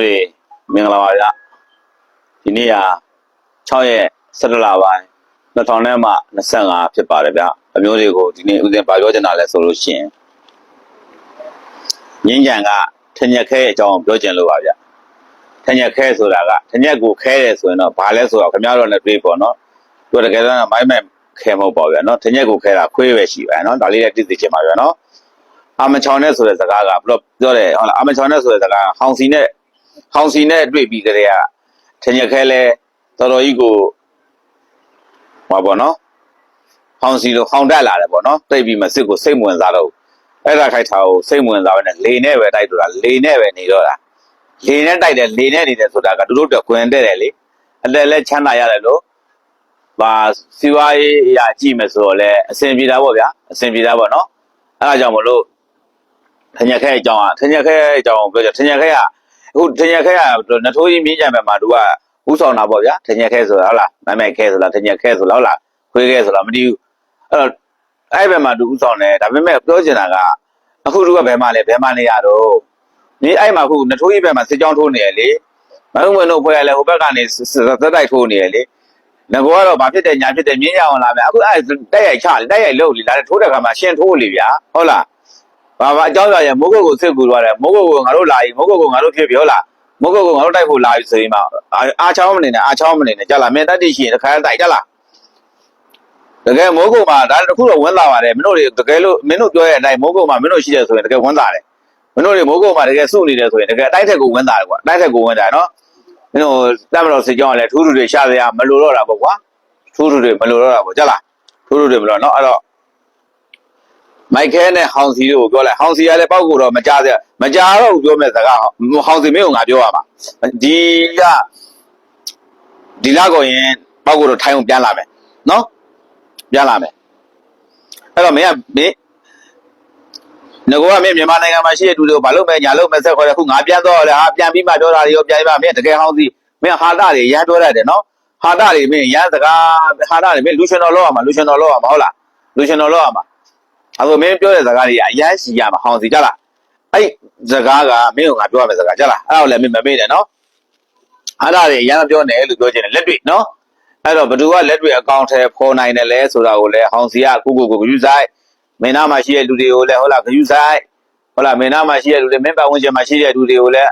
မျိုးတွေမင်္ဂလာပါဗျဒီနေ့က6ရက်17လပိုင်း2000မှ25ဖြစ်ပါတယ်ဗျအမျိုးတွေကိုဒီနေ့ဦးဇင်းဗာပြောချင်တာလဲဆိုလို့ရှိရင်ငင်းကြံကထညက်ခဲအကြောင်းပြောချင်လို့ပါဗျထညက်ခဲဆိုတာကထညက်ကိုခဲတယ်ဆိုရင်တော့ဘာလဲဆိုတော့ခင်ဗျားတို့လည်းတွေးပေါ့နော်သူကတကယ်တော့မိုင်းမဲ့ခဲမဟုတ်ပါဗျာနော်ထညက်ကိုခဲတာခွေးပဲရှိပါနော်ဒါလေးလည်းသိသိချင်ပါဗျာနော်အာမချောင်နဲ့ဆိုတဲ့စကားကဘလို့ပြောတယ်ဟုတ်လားအာမချောင်နဲ့ဆိုတဲ့စကားဟောင်စီနဲ့ ဟောင်စီနဲ့တွေ့ပြီးကြတဲ့ကထညက်ခဲလဲတော်တော်ကြီးကိုဟောပါနော်ဟောင်စီလိုဟောင်တက်လာတယ်ပေါ့နော်တိတ်ပြီးမစစ်ကိုစိတ်ဝင်စားတော့အဲ့ဒါခိုက်တာကိုစိတ်ဝင်စားပဲနဲ့လေနဲ့ပဲတိုက်တော့တာလေနဲ့ပဲနေတော့တာလေနဲ့တိုက်တယ်လေနဲ့နေတယ်ဆိုတာကတို့တို့တော့ခွင်တဲ့တယ်လေအတက်လဲချမ်းသာရတယ်လို့ဘာစီဝါရေးအရာကြည့်မယ်ဆိုတော့လဲအဆင်ပြေတာပေါ့ဗျာအဆင်ပြေတာပေါ့နော်အဲ့ဒါကြောင့်မလို့ထညက်ခဲအကြောင်းอ่ะထညက်ခဲအကြောင်းကိုပြောကြထညက်ခဲက အခုထညက်ခဲကနထိုးကြီးမြင်းကြံပဲမှာသူကဥဆောင်တာပေါ့ဗျာထညက်ခဲဆိုတာဟုတ်လားမိုင်းမိုက်ခဲဆိုတာထညက်ခဲဆိုတာဟုတ်လားခွေးခဲဆိုတာမတည်ဘူးအဲ့တော့အဲ့ဘက်မှာသူဥဆောင်တယ်ဒါပေမဲ့ပြောချင်တာကအခုသူကဘယ်မှာလဲဘယ်မှာနေရတော့ဒီအဲ့မှာအခုနထိုးကြီးဘက်မှာစစ်ကြောင်းထိုးနေရလေမဟုတ်ဝင်တို့ဖွဲ့ရလဲဟိုဘက်ကနေသက်တိုက်ထိုးနေရလေငါကတော့ဘာဖြစ်တယ်ညာဖြစ်တယ်မြင်းရအောင်လာမယ်အခုအဲ့တက်ရိုက်ချလေတက်ရိုက်လို့လေလာထိုးတဲ့ခါမှာရှင်ထိုးလေဗျာဟုတ်လား ဘာဘာအကြောင်းပြရင်မိုးကုတ်ကိုစစ်ကူသွားတယ်မိုးကုတ်ကိုငါတို့လာရင်မိုးကုတ်ကိုငါတို့ဖြစ်ပြီဟုတ်လားမိုးကုတ်ကိုငါတို့တိုက်ဖို့လာပြီဆိုရင်မှအားချောင်းမနေနဲ့အားချောင်းမနေနဲ့ကြလားမင်းတက်တိရှိရင်တစ်ခါတိုက်ကြလားတကယ်မိုးကုတ်မှာဒါတစ်ခုတော့ဝင်လာပါတယ်မင်းတို့တွေတကယ်လို့မင်းတို့ပြောတဲ့အတိုင်းမိုးကုတ်မှာမင်းတို့ရှိတယ်ဆိုရင်တကယ်ဝင်လာတယ်မင်းတို့တွေမိုးကုတ်မှာတကယ်စုနေတယ်ဆိုရင်တကယ်အတိုက်ထက်ကိုဝင်လာတယ်ကွာအတိုက်ထက်ကိုဝင်လာတယ်နော်မင်းတို့တက်မတော်စစ်ကြောင်းကလည်းထူးထူးတွေရှာစရာမလိုတော့တာပေါ့ကွာထူးထူးတွေမလိုတော့တာပေါ့ကြလားထူးထူးတွေမလိုတော့အဲ့တော့ မိုက်ခဲနဲ့ဟောင်စီတို့ကိုပြောလိုက်ဟောင်စီကလည်းပောက်ကိုတော့မကြားသေးမကြားတော့ဘူးပြောမဲ့စကားဟောင်စီမင်းကိုငါပြောရမှာဒီကဒီလောက်ကိုရင်ပောက်ကိုတော့ထိုင်းအောင်ပြန်လာမယ်နော်ပြန်လာမယ်အဲ့တော့မင်းကမင်းငကောကမင်းမြန်မာနိုင်ငံမှာရှိတဲ့လူတွေကိုဘာလို့မဲညာလို့မဲဆက်ခေါ်တယ်ခုငါပြန်တော့လေဟာပြန်ပြီးမှပြောတာတွေရောပြန်ပြီးမှမင်းတကယ်ဟောင်စီမင်းဟာတာတွေရမ်းပြောရတယ်နော်ဟာတာတွေမင်းရမ်းစကားဟာတာတွေမင်းလူရှင်တော်လောက်ရမှာလူရှင်တော်လောက်ရမှာဟုတ်လားလူရှင်တော်လောက်ရမှာ အဲ့တော့မင်းပြောတဲ့စကားတွေကအရန်စီရမှာဟောင်းစီကြလားအဲ့စကားကမင်းကငါပြောရမယ့်စကားကြလားအဲ့ဒါကိုလည်းမင်းမမေ့နဲ့နော်အဲ့ဒါတွေအရန်ပြောနေလို့ပြောချင်တယ်လက်တွေ့နော်အဲ့တော့ဘသူကလက်တွေ့အကောင့်ထဲပေါ်နိုင်တယ်လဲဆိုတာကိုလည်းဟောင်းစီကကိုကိုကိုဂယူဆိုင်မင်းနာမှာရှိတဲ့လူတွေကိုလည်းဟုတ်လားဂယူဆိုင်ဟုတ်လားမင်းနာမှာရှိတဲ့လူတွေမင်းပတ်ဝန်းကျင်မှာရှိတဲ့လူတွေကိုလည်း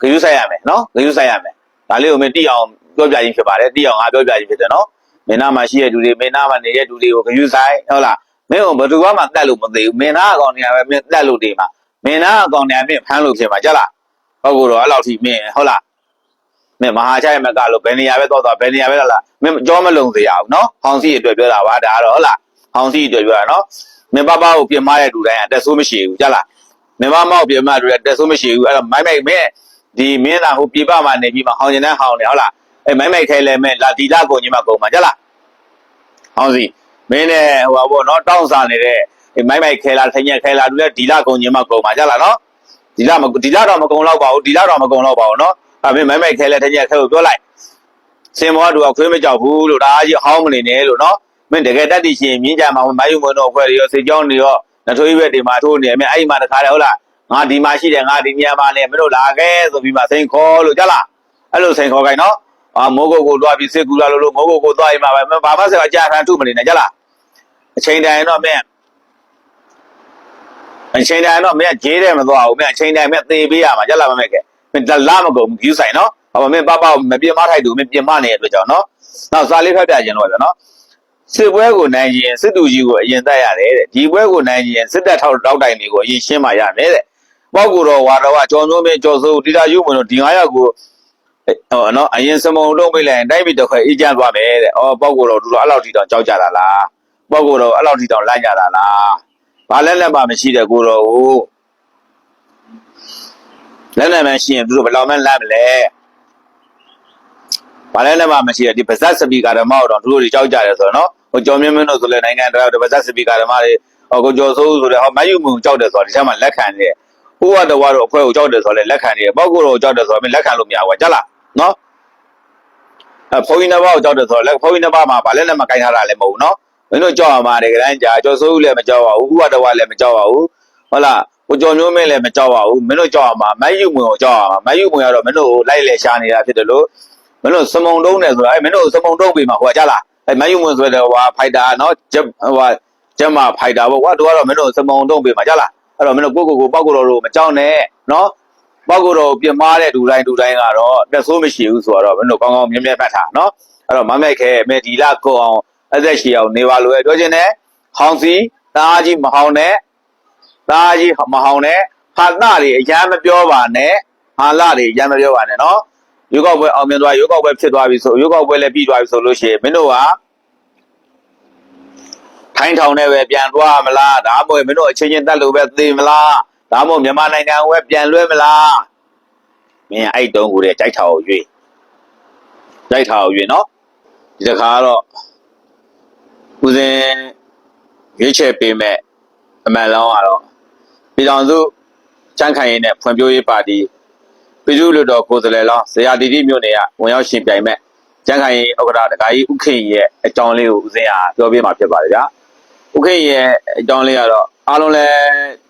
ဂယူဆိုင်ရမယ်နော်ဂယူဆိုင်ရမယ်ဒါလေးကိုမင်းတိအောင်ပြောပြခြင်းဖြစ်ပါတယ်တိအောင်ငါပြောပြခြင်းဖြစ်တယ်နော်မင်းနာမှာရှိတဲ့လူတွေမင်းနာမှာနေတဲ့လူတွေကိုဂယူဆိုင်ဟုတ်လား မင်းကဘယ်သူမှတက်လို့မသိဘူးမင်းသားအကောင်တွေကပဲမင်းတက်လို့ဒီမှာမင်းသားအကောင်တွေကမင်းဖမ်းလို့ဖြစ်မှာကြလားဟုတ်ကောတော့အဲ့လောက်ထိမင်းဟုတ်လားမင်းမဟာချိုင်မကလို့ဘယ်နေရာပဲတော့တော့ဘယ်နေရာပဲလားမင်းကြောမလုံစရာဘူးနော်ဟောင်စီအတွက်ပြောတာပါဒါကတော့ဟုတ်လားဟောင်စီအတွက်ပြောတာနော်မင်းပပကိုပြင်မတဲ့လူတိုင်းအတက်ဆိုးမရှိဘူးကြလားမင်းမမောက်ပြင်မတွေတက်ဆိုးမရှိဘူးအဲ့တော့မိုင်းမိုက်မင်းဒီမင်းသားဟိုပြပမှာနေပြီးမှဟောင်ကျင်တဲ့ဟောင်နေဟုတ်လားအဲ့မိုင်းမိုက်ခဲလဲမင်းလာဒီလာကုန်ကြီးမှကုန်မှာကြလားဟောင်စီ မင်းနဲ့ဟိုပါဘောနော်တောင်းစားနေတဲ့မိုက်မိုက်ခဲလာထညက်ခဲလာတူတဲ့ဒီလကုံချင်းမကုံပါကြလားနော်ဒီလမဒီလတော့မကုံတော့ပါဘူးဒီလတော့မကုံတော့ပါဘူးနော်အဲမင်းမိုက်မိုက်ခဲလဲထညက်ခဲကိုပြောလိုက်စင်မောကတူကခွေးမကြောက်ဘူးလို့ဒါအကြီးဟောင်းမနေနဲ့လို့နော်မင်းတကယ်တက်တည်ရှင်မြင်းကြမှာမိုင်းယူမွန်းတော့ခွဲရောစေကြောင်းတွေရောနထွေးဘက်တွေမှာထိုးနေမင်းအဲ့ဒီမှာတခါတည်းဟုတ်လားငါဒီမှာရှိတယ်ငါဒီညမှာနေမင်းတို့လာခဲ့ဆိုပြီးမှစိန်ခေါ်လို့ကြလားအဲ့လိုစိန်ခေါ်ခိုင်းနော် အာမိုးကုတ်ကိုတွားပြီးစေကူလာလို့လို့မိုးကုတ်ကိုတွားရင်မှာပဲဘာမှဆက်အကြခံထုမနေနဲ့ကြလားအချိန်တိုင်းတော့မင်းအချိန်တိုင်းတော့မင်းဂျေးတယ်မသွားဘူးမင်းအချိန်တိုင်းမင်းသေပေးရမှာကြလားမမဲကဲမင်းလာမကုန်ဘူးဆိုင်နော်ဟောမင်းပပမပြင်းမထိုက်တူမင်းပြင်းမနေတဲ့အတွက်ကြောင့်နော်နောက်စာလေးဖတ်ပြခြင်းတော့ဗျာနော်စစ်ပွဲကိုနိုင်ရင်စစ်သူကြီးကိုအရင်တက်ရတယ်တဲ့ဒီပွဲကိုနိုင်ရင်စစ်တပ်ထောက်တောက်တိုင်တွေကိုအရင်ရှင်းမှရမယ်တဲ့ပေါက်ကူတော့ဝါတော့ကကြော်မျိုးမင်းကြော်စိုးတိတာယူမလို့ဒီ9ယောက်ကို ဟောနော်အရင်စမုံလုံးမိလိုက်ရင်တိုက်ပြီးတော့ခွဲအေးချမ်းသွားမယ်တဲ့အော်ပေါက်ကူတော့သူတို့အဲ့လောက်ထိတော့ကြောက်ကြတာလားပေါ့ကိုတော့အဲ့လောက်ထိတောင်လိုက်ကြတာလားဘာလဲလက်မမရှိတဲ့ကိုတော့ကိုလက်နဲ့မရှိရင်သူတို့ဘယ်လောက်မှလမ်းမလဲဘာလဲလက်မမရှိတဲ့ဒီပါဇက်စပီကာဓမ္မတော့သူတို့တွေကြောက်ကြတယ်ဆိုတော့နော်ဟိုကျော်မြင့်မင်းတို့ဆိုလဲနိုင်ငံတော်ဒီပါဇက်စပီကာဓမ္မတွေဟိုကိုကျော်စိုးဆိုတဲ့ဟောမယူမှုကြောက်တယ်ဆိုတော့ဒီထဲမှာလက်ခံနေတယ်ဟိုကတဝါတော့အဖွဲကိုကြောက်တယ်ဆိုတော့လဲလက်ခံနေတယ်ပေါ့ကိုတော့ကြောက်တယ်ဆိုတော့မင်းလက်ခံလို့မရဘူးကြလား နော်အဖိုးကြီးနှစ်ပါးကိုကြောက်တယ်ဆိုတော့လက်ဖိုးကြီးနှစ်ပါးမှာဘာလဲလက်မကင်ထားတာလည်းမဟုတ်ဘူးနော်မင်းတို့ကြောက်ရမှာတကယ်တမ်းကြာကြောက်စိုးလည်းမကြောက်ပါဘူးဥပဒဝလည်းမကြောက်ပါဘူးဟုတ်လားကိုကျော်မျိုးမင်းလည်းမကြောက်ပါဘူးမင်းတို့ကြောက်ရမှာမတ်ယူမွင်ကိုကြောက်ရမှာမတ်ယူမွင်ကတော့မင်းတို့ကိုလိုက်လေရှာနေတာဖြစ်တယ်လို့မင်းတို့စမုံတုံးနေဆိုတာအဲမင်းတို့စမုံတုံးပေးမှာဟိုကကြလားအဲမတ်ယူမွင်ဆိုတဲ့ဟိုဖိုက်တာနော်ဂျက်ဟိုဂျက်မာဖိုက်တာပေါ့ကွာတို့ကတော့မင်းတို့စမုံတုံးပေးမှာကြလားအဲ့တော့မင်းတို့ကိုကိုကိုပောက်ကိုတော်တို့မကြောက်နဲ့နော် ပောက်ကိုတော်ပြမားတဲ့ဒူတိုင်းဒူတိုင်းကတော့တက်ဆိုးမရှိဘူးဆိုတော့မင်းတို့ကောင်းကောင်းမြဲမြဲပတ်ထားနော်အဲ့တော့မမိုက်ခဲမေဒီလာကိုအောင်အသက်ရှည်အောင်နေပါလို့ပြောချင်တယ်ဟောင်းစီတားကြီးမဟောင်းနဲ့သားကြီးမဟောင်နဲ့ဟာသတွေအရန်မပြောပါနဲ့ဟာလတွေအရန်မပြောပါနဲ့နော်ရွေးကောက်ပွဲအောင်မြင်သွားရွေးကောက်ပွဲဖြစ်သွားပြီဆိုရွေးကောက်ပွဲလည်းပြီးသွားပြီဆိုလို့ရှိရင်မင်းတို့ကထိုင်းထောင်နဲ့ပဲပြန်သွားမလားဒါမှမဟုတ်မင်းတို့အချင်းချင်းတက်လို့ပဲသေမလား ဒါမှမဟုတ်မြန်မာနိုင်ငံကိုပဲပြန်လွှဲမလားမင်းအဲ့တုံးကိုတည်းကြိုက်ထားအောင်ရွေးကြိုက်ထားအောင်ရွေးနော်ဒီတစ်ခါကတော့ဦးစင်ရွေးချယ်ပေးမဲ့အမှန်လောင်းကတော့ပြည်တော်စုချမ်းခိုင်ရင်နဲ့ဖွံ့ဖြိုးရေးပါတီပြည်သူ့လူတော်ကိုယ်စားလှယ်လောင်းဇေယျတီတိမြို့နယ်ကဝင်ရောက်ရှင်ပြိုင်မဲ့ချမ်းခိုင်ရင်ဥက္ကဋ္ဌတခါကြီးဥခင်ရဲ့အကြောင်းလေးကိုဦးစင်းဟာပြောပြမှာဖြစ်ပါတယ်ဗျာဥခင်ရဲ့အကြောင်းလေးကတော့အားလုံးလည်း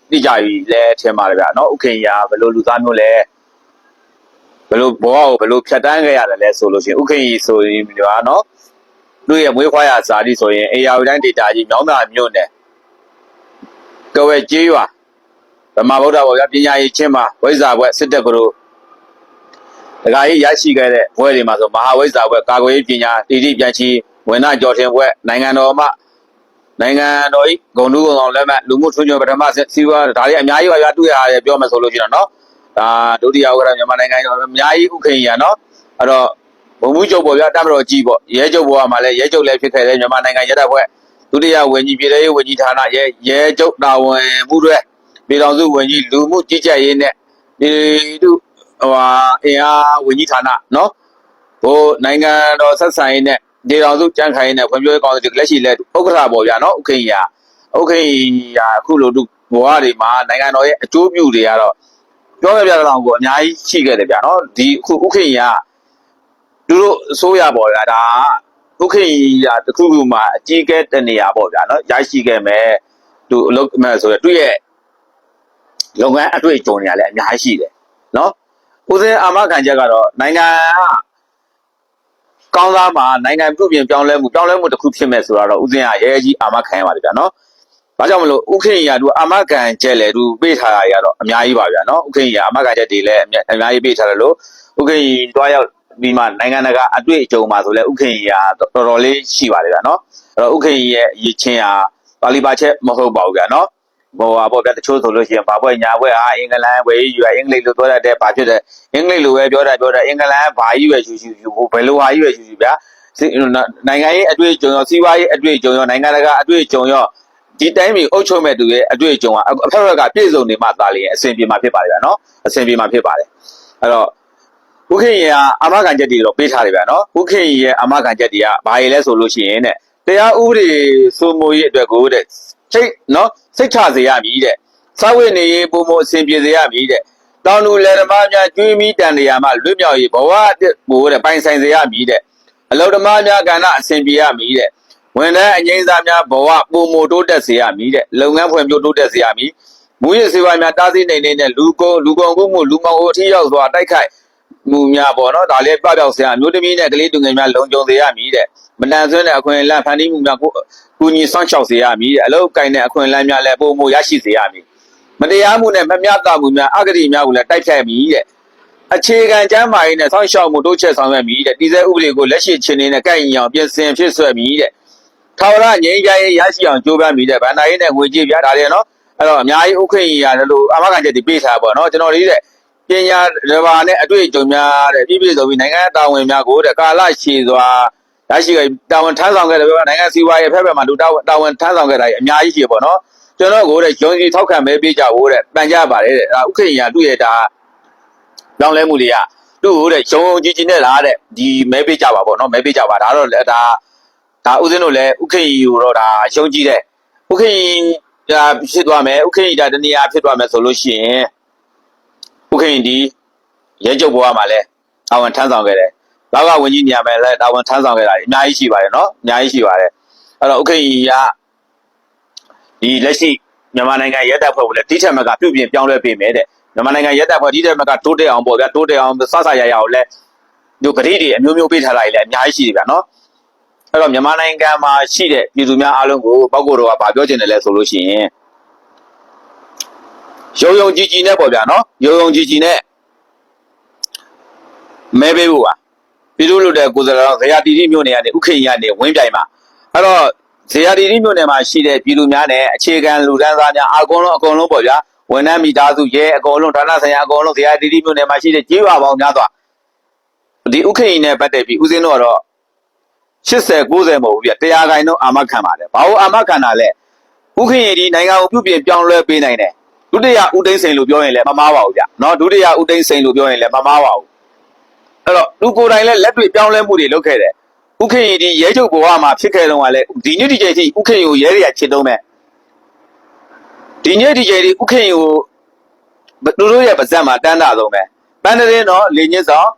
သိကြပြီလဲထင်ပါတယ်ဗျာနော်ဥခင်ရာဘယ်လိုလူသားမျိုးလဲဘယ်လိုဘဝကိုဘယ်လိုဖြတ်တန်းခဲ့ရတယ်လဲဆိုလို့ရှိရင်ဥခင်ကြီးဆိုရင်ဒီပါနော်သူ့ရဲ့မွေးဖွားရဇာတိဆိုရင်အေယာဝတိုင်းဒေတာကြီးမြောင်းသာမြို့နယ်ကဝဲကျေးရွာဗမာဗုဒ္ဓဘောဗျာပညာရေးချင်းမှာဝိဇ္ဇာဘွဲ့စစ်တက်ကလေးဒကာကြီးရရှိခဲ့တဲ့ဘွဲ့တွေမှာဆိုမဟာဝိဇ္ဇာဘွဲ့ကာကွယ်ရေးပညာတည်တည်ပြန်ချီဝန်နာကျော်တင်ဘွဲ့နိုင်ငံတော်မှ နိုင်ငံတော်ဤဂုံတူးဂုံအောင်လက်မှတ်လူမှုထွန်းညွှန်ပထမဆက်စီးပွားဒါတွေအများကြီးပါဗျာတွေ့ရတယ်ပြောမယ်ဆိုလို့ရှိရင်တော့နော်ဒါဒုတိယဥက္ကဋ္ဌမြန်မာနိုင်ငံအများကြီးဥခင်ရနော်အဲ့တော့ဘုံမှုချုပ်ပေါ့ဗျာတမတော်ကြီးပေါ့ရဲချုပ်ဘဝမှာလည်းရဲချုပ်လည်းဖြစ်ခဲ့တယ်မြန်မာနိုင်ငံရဲတပ်ဖွဲ့ဒုတိယဝန်ကြီးပြည်ထောင်ရေးဝန်ကြီးဌာနရဲရဲချုပ်တာဝန်မှုတွေပြည်တော်စုဝန်ကြီးလူမှုကြီးကြပ်ရေးနဲ့ပြည်သူဟိုဟာအင်အားဝန်ကြီးဌာနနော်ဟိုနိုင်ငံတော်ဆက်ဆံရေးနဲ့ ပြည်တော်စုကြံ့ခိုင်ရေးနဲ့ဖွံ့ဖြိုးရေးကောင်စီလက်ရှိလက်ဥက္ကဋ္ဌပေါ်ဗျာနော်ဥက္ကိရာဥက္ကိရာအခုလိုသူဘဝတွေမှာနိုင်ငံတော်ရဲ့အကျိုးပြုတွေကတော့ပြောရပြတော့ကိုအများကြီးရှိခဲ့တယ်ဗျာနော်ဒီအခုဥက္ကိရာသူတို့အစိုးရပေါ်ဗျာဒါဥက္ကိရာတစ်ခုခုမှာအကြီးအကဲတနေရာပေါ့ဗျာနော်ရရှိခဲ့မယ်သူအလုပ်မဲ့ဆိုရသူ့ရဲ့လုပ်ငန်းအတွေ့အကြုံတွေကလည်းအများကြီးရှိတယ်နော်ဦးစင်းအာမခံချက်ကတော့နိုင်ငံက ကောင်းသားမှာနိုင်ငံပြုပြင်ပြောင်းလဲမှုပြောင်းလဲမှုတစ်ခုဖြစ်မဲ့ဆိုတော့ဦးစင်းကရဲရဲကြီးအာမခံရပါတယ်ဗျာနော်ဘာကြောင့်မလို့ဥခင်ရာသူအာမခံချက်လေသူပေးထားတာရတော့အများကြီးပါဗျာနော်ဥခင်ရာအာမခံချက်တွေလည်းအများအများကြီးပေးထားတယ်လို့ဥခင်ရီတွားရောက်ဒီမှာနိုင်ငံတကာအတွေ့အကြုံမှာဆိုလဲဥခင်ရာတော်တော်လေးရှိပါတယ်ဗျာနော်အဲ့တော့ဥခင်ရီရဲ့ရည်ချင်းဟာပါလီပါချက်မဟုတ်ပါဘူးဗျာနော် ဘောပါပေါ့ဗျာတချို့ဆိုလို့ရှိရင်ဘာဘွဲ့ညာဘွဲ့ဟာအင်္ဂလန်ဝယ်ယူရအင်္ဂလိပ်လိုပြောတတ်တယ်ဘာဖြစ်တယ်အင်္ဂလိပ်လိုပဲပြောတာပြောတာအင်္ဂလန်ဘာကြီးပဲယူယူယူဘယ်လိုဟာကြီးပဲယူယူဗျာနိုင်ငံရေးအတွေ့အကြုံရောစီးပွားရေးအတွေ့အကြုံရောနိုင်ငံတကာအတွေ့အကြုံရောဒီတိုင်းမျိုးအုပ်ချုပ်မဲ့သူရဲ့အတွေ့အကြုံကအဖက်ဖက်ကပြည့်စုံနေမှသာလေအဆင်ပြေမှာဖြစ်ပါတယ်ဗျာနော်အဆင်ပြေမှာဖြစ်ပါတယ်အဲ့တော့ဥခင်ရအာမခံချက်တွေတော့ပေးထားတယ်ဗျာနော်ဥခင်ရရဲ့အာမခံချက်တွေကဘာတွေလဲဆိုလို့ရှိရင်တဲ့ တရားဥပဒေစိုးမိုးရေးအတွက်ကိုတဲ့စိတ်နော်စိတ်ချစေရမည်တဲ့စာဝိနေရေးပုံမအစဉ်ပြေစေရမည်တဲ့တောင်လူလယ်ဓမ္မများကျွေးမိတန်တရာမှလွတ်မြောက်ရေးဘဝတဲ့ဘိုးတဲ့ပိုင်ဆိုင်စေရမည်တဲ့အလုဓမ္မများကဏ္ဍအစဉ်ပြေရမည်တဲ့ဝန်ထမ်းအငိမ့်စားများဘဝပုံမတိုးတက်စေရမည်တဲ့လုပ်ငန်းဖွံ့ဖြိုးတိုးတက်စေရမည်မူရစေဝါများတားဆီးနိုင်နေတဲ့လူကုန်လူကုန်ကူးမှုလူမောင်အထီးရောက်စွာတိုက်ခိုက် မှုများပေါ့နော်ဒါလည်းပပျောက်စေရအမျိုးသမီးနဲ့ကလေးသူငယ်များလုံခြုံစေရမည်တဲ့မတန်ဆွမ်းတဲ့အခွင့်အလမ်းဖန်တီးမှုများကိုကူညီဆောင်ရှောက်စေရမည်တဲ့အလုတ်ကိုင်းတဲ့အခွင့်အလမ်းများလည်းပုံမရရှိစေရမည်မတရားမှုနဲ့မမျှတမှုများအဂတိများကိုလည်းတိုက်ဖြတ်မည်တဲ့အခြေခံကျမ်းမာရေးနဲ့ဆောင်ရှောက်မှုတိုးချက်ဆောင်ရွက်မည်တဲ့တည်ဆဲဥပဒေကိုလက်ရှိချင်းနေနဲ့ကိုက်ညီအောင်ပြင်ဆင်ဖြစ်ဆွဲမည်တဲ့ထာဝရငြိမ်းချမ်းရေးရရှိအောင်ကြိုးပမ်းမည်တဲ့ဗန္ဒာရေးနဲ့ငွေကြေးပြတာတယ်နော်အဲ့တော့အများကြီးဥက္ကဋ္ဌရတယ်လို့အမခံချက်တွေပေးထားပါတော့ကျွန်တော်လေးတဲ့ ပညာဓမ္မနဲ့အတွေ့အကြုံများတဲ့ပြည့်ပြည့်စုံပြီးနိုင်ငံတာဝန်များကိုတဲ့ကာလရှည်စွာရရှိခဲ့တာဝန်ထမ်းဆောင်ခဲ့တယ်ပြောနိုင်ငံစီဝါရဲ့ဖက်ဖက်မှာလူတာဝန်တာဝန်ထမ်းဆောင်ခဲ့တာကြီးအများကြီးရှိပေါ့နော်ကျွန်တော်ကိုတဲ့ယုံကြည်ထောက်ခံမဲပေးကြဖို့တဲ့တန်ကြပါတယ်တဲ့ဒါဥက္ကဋ္ဌညာသူ့ရဲ့ဒါလောင်းလဲမှုတွေကသူ့ကိုတဲ့ယုံယုံကြည်ကြည်နဲ့လားတဲ့ဒီမဲပေးကြပါပေါ့နော်မဲပေးကြပါဒါတော့ဒါဒါဥစဉ်တို့လည်းဥက္ကဋ္ဌကိုတော့ဒါယုံကြည်တယ်ဥက္ကဋ္ဌဒါဖြစ်သွားမယ်ဥက္ကဋ္ဌဒါတနည်းအားဖြစ်သွားမယ်ဆိုလို့ရှိရင် ဥက္ကဋ္ဌဒီရဲချုပ်ဘဝမှာလဲတာဝန်ထမ်းဆောင်ခဲ့တယ်လောကဝင်ကြီးနေရာမှာလည်းတာဝန်ထမ်းဆောင်ခဲ့တာအများကြီးရှိပါတယ်နော်အများကြီးရှိပါတယ်အဲ့တော့ဥက္ကဋ္ဌကြီးကဒီလက်ရှိမြန်မာနိုင်ငံရဲတပ်ဖွဲ့ကိုလည်းတိချက်မကပြုပြင်ပြောင်းလဲပေးမယ်တဲ့မြန်မာနိုင်ငံရဲတပ်ဖွဲ့တိချက်မကတိုးတက်အောင်ပေါ့ဗျာတိုးတက်အောင်စဆရရအောင်လဲဒီဂရိတွေအမျိုးမျိုးပေးထားတာကြီးလည်းအများကြီးရှိတယ်ဗျာနော်အဲ့တော့မြန်မာနိုင်ငံမှာရှိတဲ့ပြည်သူများအားလုံးကိုပောက်ကိုတော့ကဗာပြောချင်တယ်လဲဆိုလို့ရှိရင် ရုံရုံကြည်ကြည်နဲ့ပေါ့ဗျာနော်ရုံရုံကြည်ကြည်နဲ့မဲပေးဖို့ပါပြည်သူလူတဲ့ကိုယ်စားလှယ်တော်ဇေယတီတီမြို့နယ်ကနေဥခိန်ရနေဝင်းပြိုင်မှာအဲ့တော့ဇေယတီတီမြို့နယ်မှာရှိတဲ့ပြည်သူများနဲ့အခြေခံလူတန်းစားများအကုန်လုံးအကုန်လုံးပေါ့ဗျာဝန်ထမ်းမိသားစုရဲအကုန်လုံးဌာနဆိုင်ရာအကုန်လုံးဇေယတီတီမြို့နယ်မှာရှိတဲ့ကြေးရွာပေါင်းများစွာဒီဥခိန်နဲ့ပတ်သက်ပြီးဦးစင်းတို့ကတော့80 90မဟုတ်ဘူးပြတရားခိုင်တော့အာမခံပါတယ်ဘာလို့အာမခံတာလဲဥခိန်ရီဒီနိုင်ငံကိုပြုပြင်ပြောင်းလဲပေးနိုင်တယ် ဒုတိယဦးသိန်းစိန်လို့ပြောရင်လည်းမမားပါဘူးဗျနော်ဒုတိယဦးသိန်းစိန်လို့ပြောရင်လည်းမမားပါဘူးအဲ့တော့သူကိုယ်တိုင်လည်းလက်တွေ့ပြောင်းလဲမှုတွေလုပ်ခဲ့တယ်ဥခိန်ရီဒီရဲချုပ်ဘဝမှာဖြစ်ခဲ့တော့ကလည်းဒီနေ့ဒီချိန်ထိဥခိန်ကိုရဲတွေကချစ်တုံးမဲ့ဒီနေ့ဒီချိန်ထိဥခိန်ကိုသူတို့ရဲ့ပါဇက်မှာတန်းတာဆုံးပဲပန်းတဲ့တော့လေညစ်ဆောင်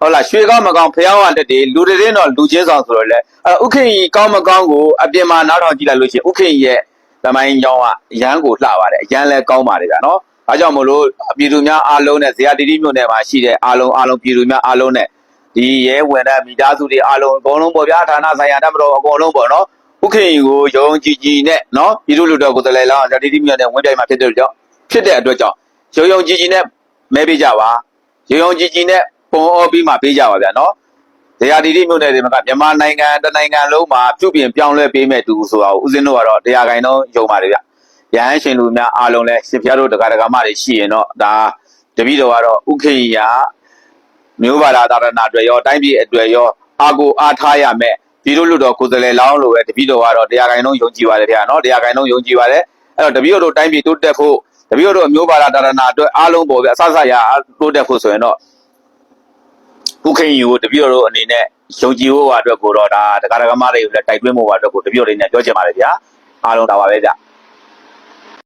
ဟုတ်လားရွှေကောင်းမကောင်းဖျောင်းရတက်တယ်လူတွေတော့လူချင်းဆောင်ဆိုတော့လေအဲ့ဥခိန်ကြီးကောင်းမကောင်းကိုအပြင်မှာနောက်တော့ကြည့်လိုက်လို့ရှိရင်ဥခိန်ရဲ့ သမိုင်းကြောင်းကအရန်ကိုလှပါတယ်အရန်လဲကောင်းပါတယ်ဗျာနော်အဲကြောင့်မလို့ပြည်သူများအားလုံးနဲ့ဇေယတီတီမြို့နယ်မှာရှိတဲ့အားလုံးအားလုံးပြည်သူများအားလုံးနဲ့ဒီရဲဝင်တဲ့မိသားစုတွေအားလုံးအကုန်လုံးပေါ့ဗျာဌာနဆိုင်ရာတက်မတော်အကုန်လုံးပေါ့နော်ဥခိန်ကိုယုံကြည်ကြည်နဲ့နော်ပြည်သူလူတော်ကိုယ်စားလှယ်လောင်းဇေယတီတီမြို့နယ်ဝင်ပြိုင်မှာဖြစ်တဲ့ကြောင့်ဖြစ်တဲ့အတွက်ကြောင့်ယုံယုံကြည်ကြည်နဲ့မဲပေးကြပါယုံယုံကြည်ကြည်နဲ့ပုံအောပြီးမှပေးကြပါဗျာနော် ဇေယတီတိမြို့နယ်တွေမှာကမြန်မာနိုင်ငံတစ်နိုင်ငံလုံးမှာပြုပြင်ပြောင်းလဲပေးမဲ့တူဆိုတာကိုဦးစင်းတို့ကတော့တရားခိုင်တော့ယုံပါတယ်ဗျ။ရဟန်းရှင်လူများအားလုံးလဲရှင်ဖျားတို့တရားဓမ္မတွေရှိရင်တော့ဒါတပည့်တော်ကတော့ဥခိယမျိုးဘာသာသာရဏအတွက်ရောတိုင်းပြည်အတွက်ရောအာကိုအားထားရမဲ့ဒီလိုလူတော်ကိုယ်စားလှယ်လောင်းလို့ပဲတပည့်တော်ကတော့တရားခိုင်တော့ယုံကြည်ပါတယ်ဗျာနော်တရားခိုင်တော့ယုံကြည်ပါတယ်အဲ့တော့တပည့်တော်တိုင်းပြည်တိုးတက်ဖို့တပည့်တော်အမျိုးဘာသာသာရဏအတွက်အားလုံးပေါ်ဗျအဆဆရာတိုးတက်ဖို့ဆိုရင်တော့ ခုခင်ယူကိုတပြည့်တော်အနေနဲ့ယုံကြည်ဖို့အတွက်ကိုတော့ဒါတရားဓမ္မတွေကိုလည်းတိုက်တွန်းဖို့အတွက်ကိုတပြည့်တော်တွေနဲ့ပြောချင်ပါတယ်ဗျာအားလုံးဒါပါပဲဗျာ